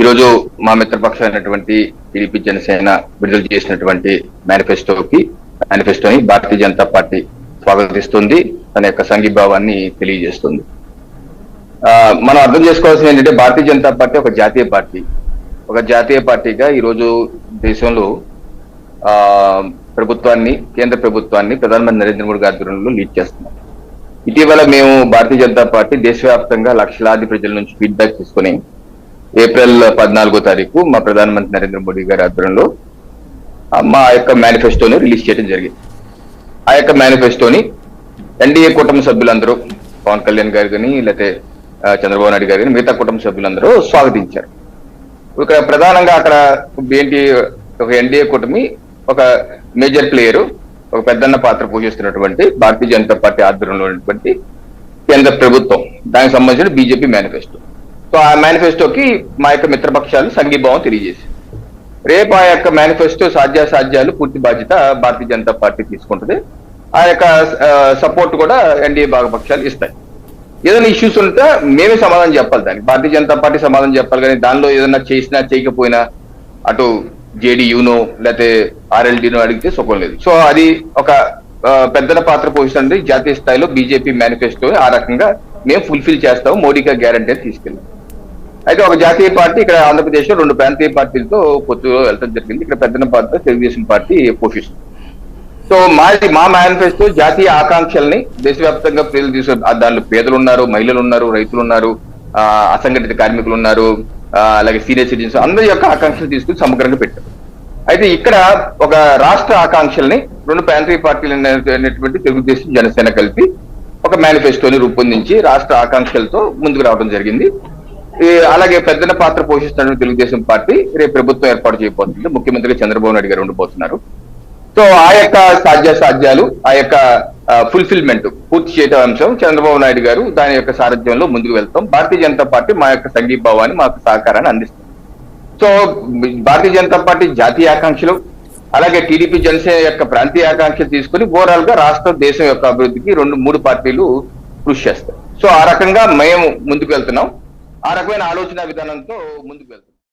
ఈరోజు మా మిత్రపక్షం అయినటువంటి టీడీపీ జనసేన విడుదల చేసినటువంటి మేనిఫెస్టోకి మేనిఫెస్టోని భారతీయ జనతా పార్టీ స్వాగతిస్తుంది. తన యొక్క సంఘీభావాన్ని తెలియజేస్తుంది. మనం అర్థం చేసుకోవాల్సింది ఏంటంటే భారతీయ జనతా పార్టీ ఒక జాతీయ పార్టీ. ఒక జాతీయ పార్టీగా ఈరోజు దేశంలో ఆ ప్రభుత్వాన్ని కేంద్ర ప్రభుత్వాన్ని ప్రధానమంత్రి నరేంద్ర మోడీ గారి ఆధ్వర్యంలో లీడ్ చేస్తున్నాం ఇటీవల మేము భారతీయ జనతా పార్టీ దేశవ్యాప్తంగా లక్షలాది ప్రజల నుంచి ఫీడ్బ్యాక్ తీసుకుని ఏప్రిల్ పద్నాలుగో తారీఖు మా ప్రధానమంత్రి నరేంద్ర మోడీ గారి ఆధ్వర్యంలో ఆ, మా యొక్క మేనిఫెస్టోని రిలీజ్ చేయడం జరిగింది. ఆ యొక్క మేనిఫెస్టోని ఎన్డీఏ కుటుంబ సభ్యులందరూ పవన్ కళ్యాణ్ గారు కానీ లేకపోతే చంద్రబాబు నాయుడు గారు కానీ మిగతా కుటుంబ సభ్యులందరూ స్వాగతించారు. ఇక్కడ ప్రధానంగా అక్కడ ఏంటి ఒక ఎన్డీఏ కూటమి ఒక మేజర్ ప్లేయర్ ఒక పెద్దన్న పాత్ర పోషిస్తున్నటువంటి భారతీయ జనతా పార్టీ ఆధ్వర్యంలో ఉన్నటువంటి కేంద్ర ప్రభుత్వం. దానికి సంబంధించిన బీజేపీ మేనిఫెస్టో. సో ఆ మేనిఫెస్టోకి మా యొక్క మిత్రపక్షాలు సంఘీభావం తెలియజేసి. రేపు ఆ యొక్క మేనిఫెస్టో సాధ్యాసాధ్యాలు పూర్తి బాధ్యత భారతీయ జనతా పార్టీ తీసుకుంటుంది. ఆ యొక్క సపోర్ట్ కూడా ఎన్డీఏ భాగపక్షాలు ఇస్తాయి. ఏదైనా ఇష్యూస్ ఉంటే మేమే సమాధానం చెప్పాలి దానికి. భారతీయ జనతా పార్టీ సమాధానం చెప్పాలి కానీ దానిలో ఏదైనా చేసినా చేయకపోయినా అటు జేడీయూనో లేకపోతే ఆర్ఎల్డీనో అడిగితే సుఖం లేదు. సో అది ఒక పెద్దల పాత్ర పోషిస్తుంది. జాతీయ స్థాయిలో బీజేపీ మేనిఫెస్టో ఆ రకంగా మేము ఫుల్ఫిల్ చేస్తాము. మోడీగా గ్యారంటీ అని తీసుకెళ్ళాం అయితే ఒక జాతీయ పార్టీ ఇక్కడ ఆంధ్రప్రదేశ్లో రెండు ప్రాంతీయ పార్టీలతో పొత్తులో వెళ్ళడం జరిగింది. ఇక్కడ పెద్దన పార్టీ తెలుగుదేశం పార్టీ పోషిస్తుంది. సో మాది మా మేనిఫెస్టో జాతీయ ఆకాంక్షల్ని దేశవ్యాప్తంగా ప్రజలు తీసు దానిలో పేదలు ఉన్నారు మహిళలు ఉన్నారు రైతులు ఉన్నారు అసంఘటిత కార్మికులు ఉన్నారు అలాగే సీనియర్ సిటిజన్స్ అందరి యొక్క ఆకాంక్షలు తీసుకుని సమగ్రంగా పెట్టారు. అయితే ఇక్కడ ఒక రాష్ట్ర ఆకాంక్షల్ని రెండు ప్రాంతీయ పార్టీలు అయినటువంటి తెలుగుదేశం జనసేన కలిపి ఒక మేనిఫెస్టోని రూపొందించి రాష్ట్ర ఆకాంక్షలతో ముందుకు రావడం జరిగింది. అలాగే పెద్దన పాత్ర పోషిస్తున్న తెలుగుదేశం పార్టీ రేపు ప్రభుత్వం ఏర్పాటు చేయబోతుంది. ముఖ్యమంత్రి చంద్రబాబు నాయుడు గారు ఉండబోతున్నారు. సో ఆ యొక్క సాధ్య సాధ్యాలు ఆ యొక్క ఫుల్ఫిల్మెంట్ పూర్తి చేయడం అంశం చంద్రబాబు నాయుడు గారు దాని యొక్క సారథ్యంలో ముందుకు వెళ్తాం. భారతీయ జనతా పార్టీ మా యొక్క సంఘీభావాన్ని మాకు సహకారాన్ని అందిస్తుంది. సో భారతీయ జనతా పార్టీ జాతీయ ఆకాంక్షలు అలాగే టీడీపీ జనసేన యొక్క ప్రాంతీయ ఆకాంక్షలు తీసుకుని ఓవరాల్గా రాష్ట్ర దేశం యొక్క అభివృద్ధికి రెండు మూడు పార్టీలు కృషి చేస్తాయి. సో ఆ రకంగా మేము ముందుకు వెళ్తున్నాం. ఆ రకమైన ఆలోచన విధానంతో ముందుకు వెళ్తున్నాం